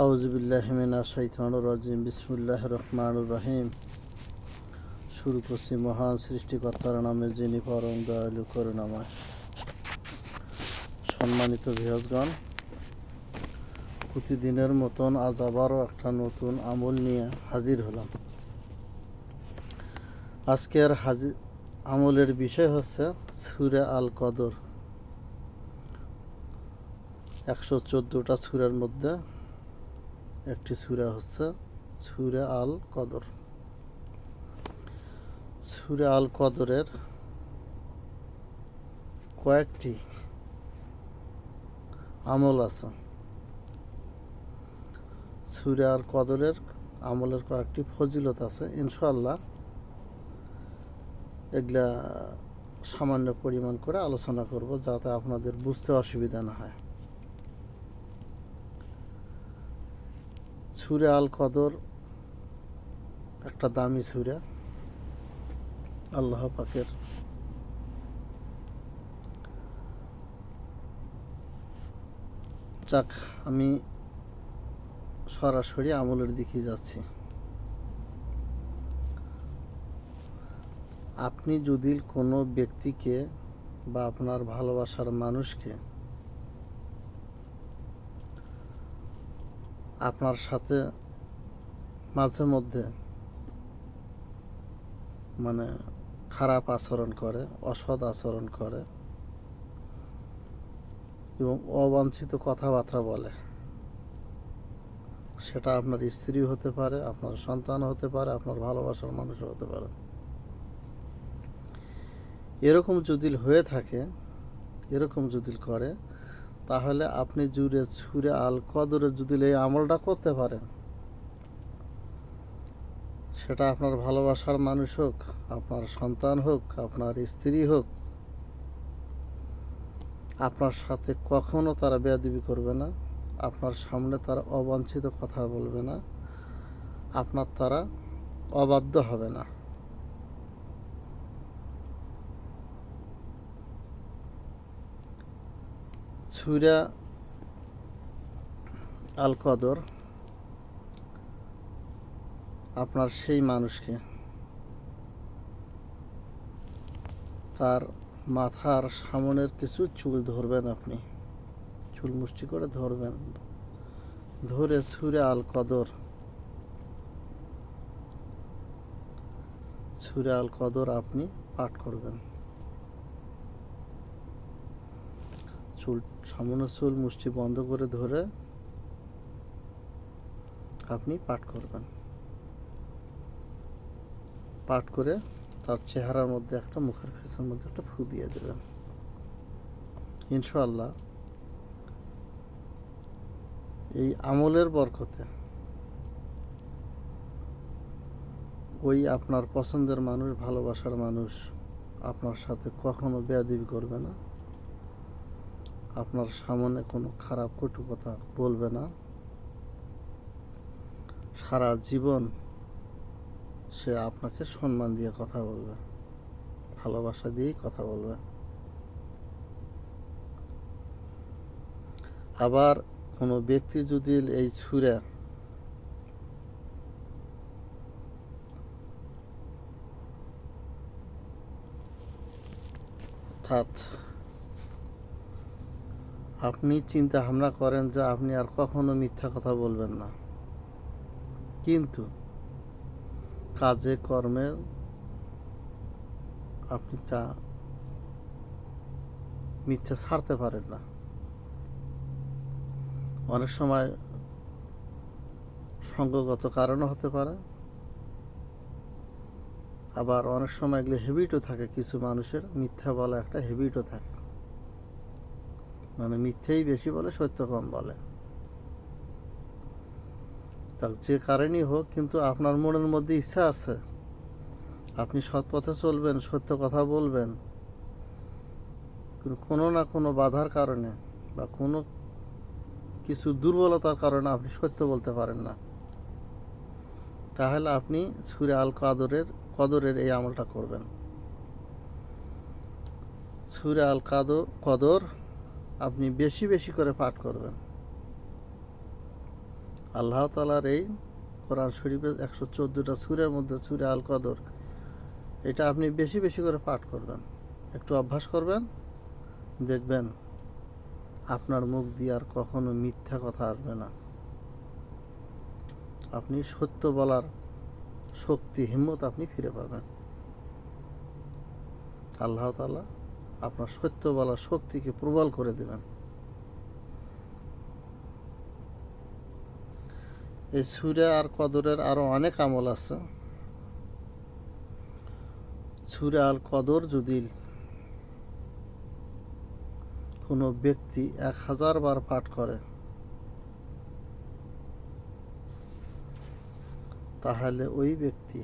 আউজবিল্লাহমিনা শৈতানুর রাজিম। বিসমুল্লাহ রহমানুর রহিম। শুরু করছি মহান সৃষ্টিকর্তার নামে যিনি পরম দয়ালু, করুণাময়। সম্মানিত ভিহজগণ প্রতিদিনের মতন আজ আবারও একটা নতুন আমল নিয়ে হাজির হলাম। আজকের হাজির আমলের বিষয় হচ্ছে সুরে আল কদর একশো চোদ্দোটা সুরের মধ্যে একটি সুরা হচ্ছে সুরে আল কদর সুরে আল কদরের কয়েকটি আমল আছে। সুরে আল কদরের আমলের কয়েকটি ফজিলত আছে ইনশাল্লাহ এগুলা সামান্য পরিমাণ করে আলোচনা করব যাতে আপনাদের বুঝতে অসুবিধা না হয়। সুরে আল কদর, একটা দামি সুরে, আল্লাহ পাকের। যাক, আমি সরাসরি আমলের দিকে যাচ্ছি। আপনি যদি কোনো ব্যক্তিকে বা আপনার ভালোবাসার মানুষকে আপনার সাথে মাঝে মধ্যে মানে খারাপ আচরণ করে, অসৎ আচরণ করে এবং অবাঞ্ছিত কথাবার্তা বলে। সেটা আপনার স্ত্রী হতে পারে, আপনার সন্তান হতে পারে, আপনার ভালোবাসার মানুষও হতে পারে। এরকম যদি হয়ে থাকে, এরকম যদি করে তাহলে আপনি জুড়ে ছুঁড়ে আল কদরে যদি এই আমলটা করতে পারেন, সেটা আপনার ভালোবাসার মানুষ হোক, আপনার সন্তান হোক, আপনার স্ত্রী হোক, আপনার সাথে কখনো তারা বেয়াদবি করবে না, আপনার সামনে তারা অবাঞ্ছিত কথা বলবে না, আপনার তারা অবাধ্য হবে না। ছুরা আল কদর আপনার সেই মানুষকে তার মাথার সামনের কিছু চুল ধরবেন আপনি। চুল মুষ্টি করে ধরবেন। ধরে ছুরে আল কদর ছুরে আল কদর আপনি পাঠ করবেন। চুল সামনে চুল মুষ্টি বন্ধ করে ধরে আপনি পাঠ করবেন। পাঠ করে তার চেহারার মধ্যে একটা, মুখের ফেসের মধ্যে একটা ফু দিয়ে দেবেন। ইনশাল্লাহ এই আমলের বরকতে ওই আপনার পছন্দের মানুষ, ভালোবাসার মানুষ আপনার সাথে কখনো বেয়াদবি করবে না। আপনার সামনে কোনো খারাপ কটু কথা বলবে না। সারা জীবন সে আপনাকে সম্মান দিয়ে কথা বলবে, ভালোবাসা দিয়েই কথা বলবে। আবার কোনো ব্যক্তি যদি এই ছুঁড়ে অর্থাৎ আপনি চিন্তা ভাবনা করেন যে আপনি আর কখনো মিথ্যা কথা বলবেন না। কিন্তু কাজে, কর্মে আপনি তা মিথ্যা ছাড়তে পারেন না। অনেক সময় সঙ্গগত কারণও হতে পারে। আবার অনেক সময় এগুলো হেবিটও থাকে, কিছু মানুষের মিথ্যা বলা একটা হেবিটও থাকে। মানে মিথ্যেই বেশি বলে, সত্য কম বলে। তা যে কারণেই হোক, কিন্তু আপনার মনের মধ্যে ইচ্ছা আছে। আপনি সৎ পথে চলবেন, সত্য কথা বলবেন। কোনো না কোনো বাধার কারণে বা কোনো কিছু দুর্বলতার কারণে আপনি সত্য বলতে পারেন না। তাহলে আপনি সুরে আল কাদরের কদরের এই আমলটা করবেন। সুরে আল কাদর কদর আপনি বেশি বেশি করে পাঠ করবেন। আল্লাহ তালার এই কোরআন শরীফের একশো চোদ্দোটা সুরের মধ্যে সুরে আল কদর এটা আপনি বেশি বেশি করে পাঠ করবেন। একটু অভ্যাস করবেন, দেখবেন আপনার মুখ দিয়ে আর কখনো মিথ্যা কথা আসবে না। আপনি সত্য বলার শক্তি, হিম্মত আপনি ফিরে পাবেন। আল্লাহ তালা আপনার সত্য বলার শক্তিকে প্রবল করে দেবেন। এই সুরে আর কদরের আরও অনেক আমল আছে। সুরে আল কদর যদি কোনো ব্যক্তি এক হাজার বার পাঠ করে, তাহলে ওই ব্যক্তি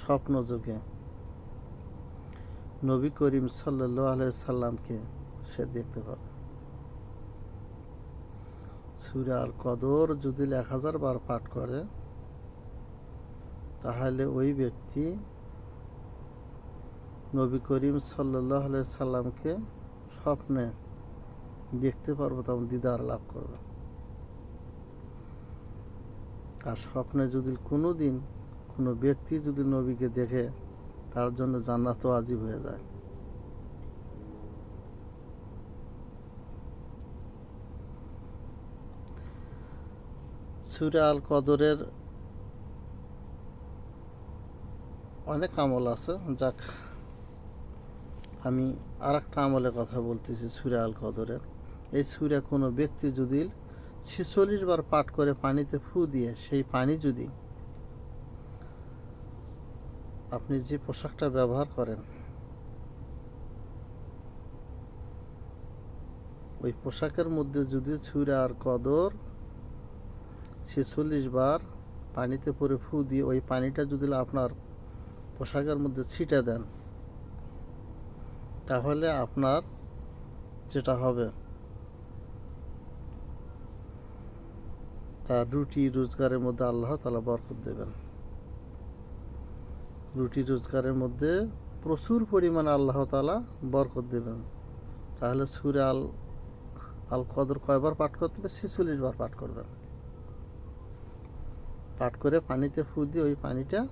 স্বপ্ন যোগে নবী করিম সাল্লামকে সে দেখতে পাবে। সুরা আল কদর যদি এক হাজার বার পাঠ করে, তাহলে ওই ব্যক্তি নবী করিম সাল্লাহ সাল্লামকে স্বপ্নে দেখতে পারব, তখন দিদার লাভ করবে। আর স্বপ্নে যদি কোনো দিন কোনো ব্যক্তি যদি নবীকে দেখে তার জন্য জান্নাত আজিব হয়ে যায়। সুরে আল কদরের অনেক আমল আছে, যাক, আমি আর একটা আমলের কথা বলতেছি সুরে আল কদরের এই সুরে কোনো ব্যক্তি যদি ছেচল্লিশ বার পাঠ করে পানিতে ফু দিয়ে সেই পানি যদি আপনি যে পোশাকটা ব্যবহার করেন, ওই পোশাকের মধ্যে যদি আর কদর, ছেচল্লিশ বার পানিতে পরে ফু দিয়ে ওই পানিটা যদি আপনার পোশাকের মধ্যে ছিটে দেন, তাহলে আপনার যেটা হবে, তার রুটি রোজগারের মধ্যে আল্লাহ তালা বরকত দেবেন। রুটি রোজগারের মধ্যে প্রচুর পরিমাণে আল্লাহ তালা বরকত দেবেন। তাহলে সুরে আল আল কদর কয়বার পাঠ করতে হবে? ছেচল্লিশ বার পাঠ করবেন। পাঠ করে পানিতে ফু দিয়ে ওই পানিটা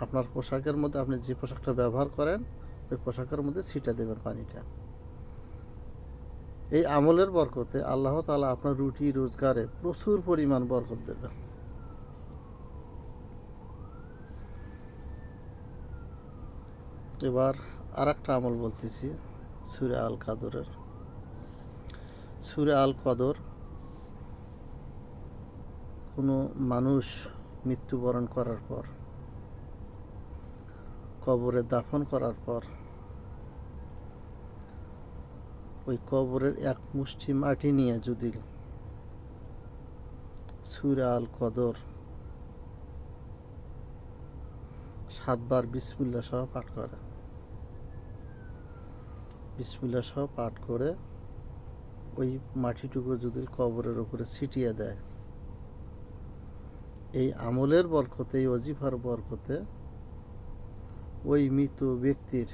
আপনার পোশাকের মধ্যে, আপনি যে পোশাকটা ব্যবহার করেন, ওই পোশাকের মধ্যে ছিটা দেবেন পানিটা। এই আমলের বরকতে আল্লাহ তালা আপনার রুটি রোজগারে প্রচুর পরিমাণ বরকত দেবেন। এবার আর একটা আমল বলতেছি, সুরে আল কাদরের সুরে আল কদর কোনো মানুষ মৃত্যুবরণ করার পর, কবরে দাফন করার পর, ওই কবরের এক মুষ্টি মাটি নিয়ে যদি সুরে আল কদর সাতবার বিসমিল্লা সহ পাঠ করে। বিসমিল্লা সহ পাঠ করে ওই মাটিটুকু যদি কবরের উপরে ছিটিয়ে দেয়, এই আমলের বরকতে, এই অজিফার বরকতে ওই মৃত ব্যক্তির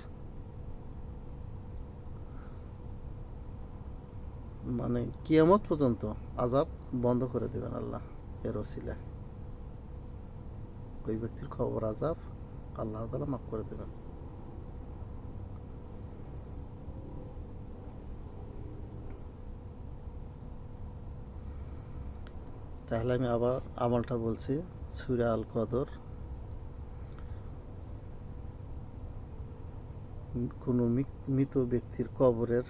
মানে কিয়ামত পর্যন্ত আজাব বন্ধ করে দেবেন আল্লাহ এর ওসিলা। ওই ব্যক্তির খবর আজাব আল্লাহ তালা মাফ করে দেবেন। তাহলে আমি আবার আমলটা বলছি, সুরা আল কদর কোনো মৃত ব্যক্তির কবরের,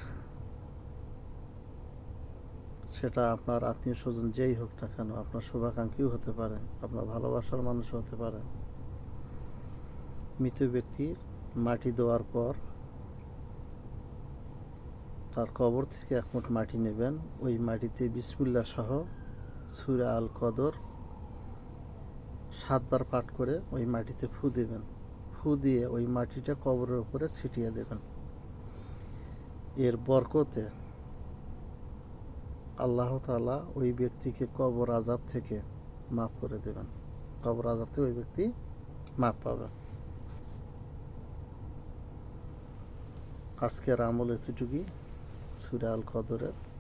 সেটা আপনার আত্মীয় স্বজন যেই হোক না কেন, আপনার শুভাকাঙ্ক্ষীও হতে পারে, আপনার ভালোবাসার মানুষ হতে পারে। মৃত ব্যক্তির মাটি দেওয়ার পর তার কবর থেকে এক মুঠ মাটি নেবেন, ওই মাটিতে বিসমুল্লা সহ সুরা আল কদর সাতবার পাঠ করে ওই মাটিতে ফু দেবেন। ফু দিয়ে ওই মাটিটা কবরের উপরে ছিটিয়ে দেবেন। এর বরকতে আল্লাহ তালা ওই ব্যক্তিকে কবর আজাব থেকে মাফ করে দেবেন। কবর আজাব থেকে ওই ব্যক্তি মাফ পাবে। আজকের আমল এতটুকুই। সুরা আল কদরের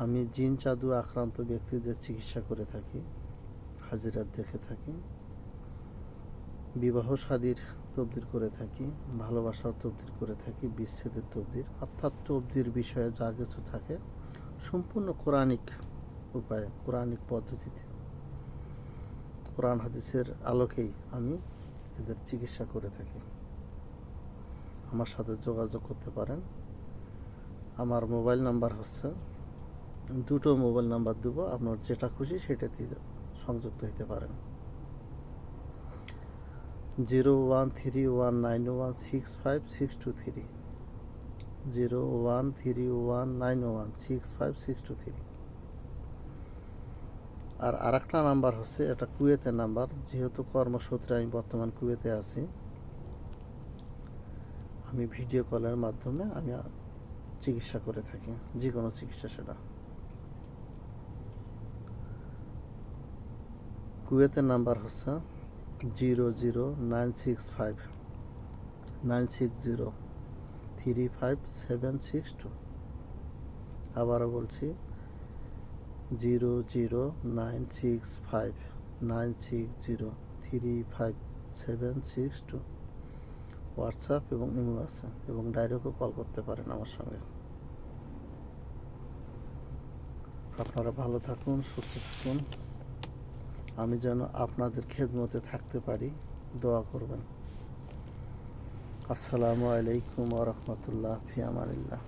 আমি জিন, চাদু, আক্রান্ত ব্যক্তিদের চিকিৎসা করে থাকি হাজিরাত দেখে থাকি, বিবাহ শাদীর তবদির করে থাকি, ভালোবাসার তবদির করে থাকি, বিচ্ছেদের তবদির। অর্থাৎ তবদির বিষয়ে যা কিছু থাকে, সম্পূর্ণ কোরআনিক উপায়ে, কোরআনিক পদ্ধতিতে, কোরআন হাদিসের আলোকেই আমি এদের চিকিৎসা করে থাকি। আমার সাথে যোগাযোগ করতে পারেন। আমার মোবাইল নাম্বার হচ্ছে দুটো মোবাইল নাম্বার দেবো, আপনার যেটা খুশি সেটাতে সংযুক্ত হতে পারেন। Zero one three one nine one six five six two three. Zero one three one nine one six five six two three. আর আরেকটা নাম্বার হচ্ছে, এটা কুয়েতের নাম্বার, যেহেতু কর্মসূত্রে আমি বর্তমান কুয়েতে আছি। আমি ভিডিও কলের মাধ্যমে আমি চিকিৎসা করে থাকি, যে কোনো চিকিৎসা সেটা। কুয়েতের নাম্বার হচ্ছে zero zero nine six five, nine six zero, three five seven six two. আবারও বলছি, zero zero nine six five, nine six zero, three five seven six two. WhatsApp এবং ইমো আছে, এবং ডাইরেক্টও কল করতে পারেন আমার সঙ্গে। আপনারা ভালো থাকুন, সুস্থ থাকুন। আমি যেন আপনাদের খেদমতে থাকতে পারি দোয়া করবেন। আসসালামু আলাইকুম ওরহমতুল্লাহ ফিয়ামানিল্লাহ